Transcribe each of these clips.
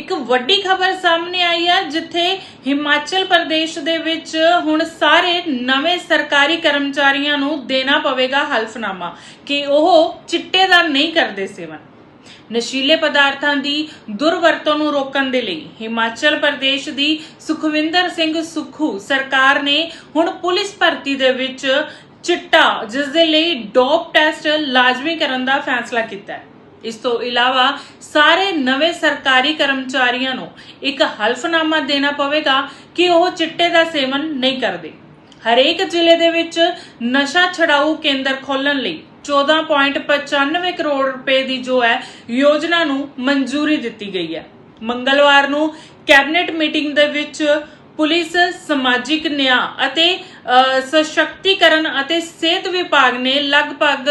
ਇੱਕ ਵੱਡੀ ਖਬਰ ਸਾਹਮਣੇ ਆਈ ਹੈ ਜਿੱਥੇ ਹਿਮਾਚਲ ਪ੍ਰਦੇਸ਼ ਦੇ ਵਿੱਚ ਹੁਣ ਸਾਰੇ ਨਵੇਂ ਸਰਕਾਰੀ ਕਰਮਚਾਰੀਆਂ ਨੂੰ ਦੇਣਾ ਪਵੇਗਾ ਹਲਫਨਾਮਾ, ਕਿ ਉਹ ਚਿੱਟੇ ਦਾ ਨਹੀਂ ਕਰਦੇ ਸੇਵਨ। ਨਸ਼ੀਲੇ ਪਦਾਰਥਾਂ ਦੀ ਦੁਰਵਰਤੋਂ ਨੂੰ ਰੋਕਣ ਦੇ ਲਈ ਹਿਮਾਚਲ ਪ੍ਰਦੇਸ਼ ਦੀ ਸੁਖਵਿੰਦਰ ਸਿੰਘ ਸੁਖੂ ਸਰਕਾਰ ਨੇ ਹੁਣ ਪੁਲਿਸ ਭਰਤੀ ਦੇ ਵਿੱਚ ਚਿੱਟਾ ਜਿਸ ਦੇ ਲਈ ਡੋਪ ਟੈਸਟ ਲਾਜ਼ਮੀ ਕਰਨ ਦਾ ਫੈਸਲਾ ਕੀਤਾ ਹੈ। ਇਸ ਤੋਂ ਇਲਾਵਾ ਸਾਰੇ ਨਵੇਂ ਸਰਕਾਰੀ ਕਰਮਚਾਰੀਆਂ ਨੂੰ ਇੱਕ ਹਲਫਨਾਮਾ ਦੇਣਾ ਪਵੇਗਾ ਕਿ ਉਹ ਚਿੱਟੇ ਦਾ ਸੇਵਨ ਨਹੀਂ ਕਰਦੇ। ਹਰੇਕ ਜ਼ਿਲ੍ਹੇ ਦੇ ਵਿੱਚ ਨਸ਼ਾ ਛਡਾਊ ਕੇਂਦਰ ਖੋਲਣ ਲਈ 14.95 ਕਰੋੜ ਰੁਪਏ ਦੀ ਜੋ ਹੈ, ਯੋਜਨਾ ਨੂੰ ਮਨਜ਼ੂਰੀ ਦਿੱਤੀ ਗਈ ਹੈ। ਮੰਗਲਵਾਰ ਨੂੰ ਕੈਬਨਿਟ ਮੀਟਿੰਗ ਦੇ ਵਿੱਚ ਪੁਲਿਸ, ਸਮਾਜਿਕ ਨਿਆਂ ਅਤੇ ਸਸ਼ਕਤੀਕਰਨ ਅਤੇ ਸਿਹਤ ਵਿਭਾਗ ਨੇ ਲਗਭਗ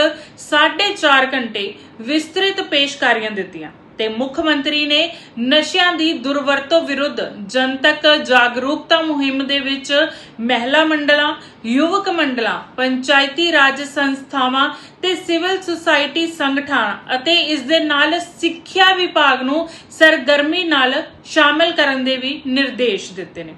4.5 ਘੰਟੇ ਵਿਸਤ੍ਰਿਤ ਪੇਸ਼ਕਾਰੀਆਂ ਦਿੱਤੀਆਂ ਤੇ ਮੁੱਖ ਮੰਤਰੀ ਨੇ ਨਸ਼ਿਆਂ ਦੀ ਦੁਰਵਰਤੋਂ ਵਿਰੁੱਧ ਜਨਤਕ ਜਾਗਰੂਕਤਾ ਮੁਹਿੰਮ ਦੇ ਵਿੱਚ ਮਹਿਲਾ ਮੰਡਲਾਂ, ਯੁਵਕ ਮੰਡਲਾਂ, ਪੰਚਾਇਤੀ ਰਾਜ ਸੰਸਥਾਵਾਂ ਤੇ ਸਿਵਲ ਸੁਸਾਇਟੀ ਸੰਗਠਨਾਂ ਅਤੇ ਇਸ ਦੇ ਨਾਲ ਸਿੱਖਿਆ ਵਿਭਾਗ ਨੂੰ ਸਰਗਰਮੀ ਨਾਲ ਸ਼ਾਮਲ ਕਰਨ ਦੇ ਵੀ ਨਿਰਦੇਸ਼ ਦਿੱਤੇ ਨੇ।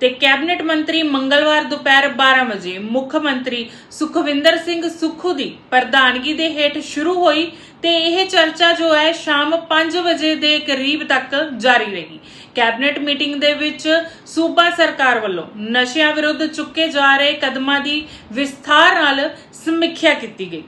ਤੇ ਕੈਬਨਿਟ ਮੰਤਰੀ ਮੰਗਲਵਾਰ ਦੁਪਹਿਰ 12 ਵਜੇ ਮੁੱਖ ਮੰਤਰੀ ਸੁਖਵਿੰਦਰ ਸਿੰਘ ਸੁੱਖੂ ਦੀ ਪ੍ਰਧਾਨਗੀ ਦੇ ਹੇਠ ਸ਼ੁਰੂ ਹੋਈ ਤੇ ਇਹ ਚਰਚਾ ਜੋ ਹੈ ਸ਼ਾਮ 5 ਵਜੇ ਦੇ ਕਰੀਬ ਤੱਕ ਜਾਰੀ ਰਹੀ। ਕੈਬਨਿਟ ਮੀਟਿੰਗ ਦੇ ਵਿੱਚ ਸੂਬਾ ਸਰਕਾਰ ਵੱਲੋਂ ਨਸ਼ਿਆਂ ਵਿਰੁੱਧ ਚੁੱਕੇ ਜਾ ਰਹੇ ਕਦਮਾਂ ਦੀ ਵਿਸਥਾਰ ਨਾਲ ਸਮੀਖਿਆ ਕੀਤੀ ਗਈ।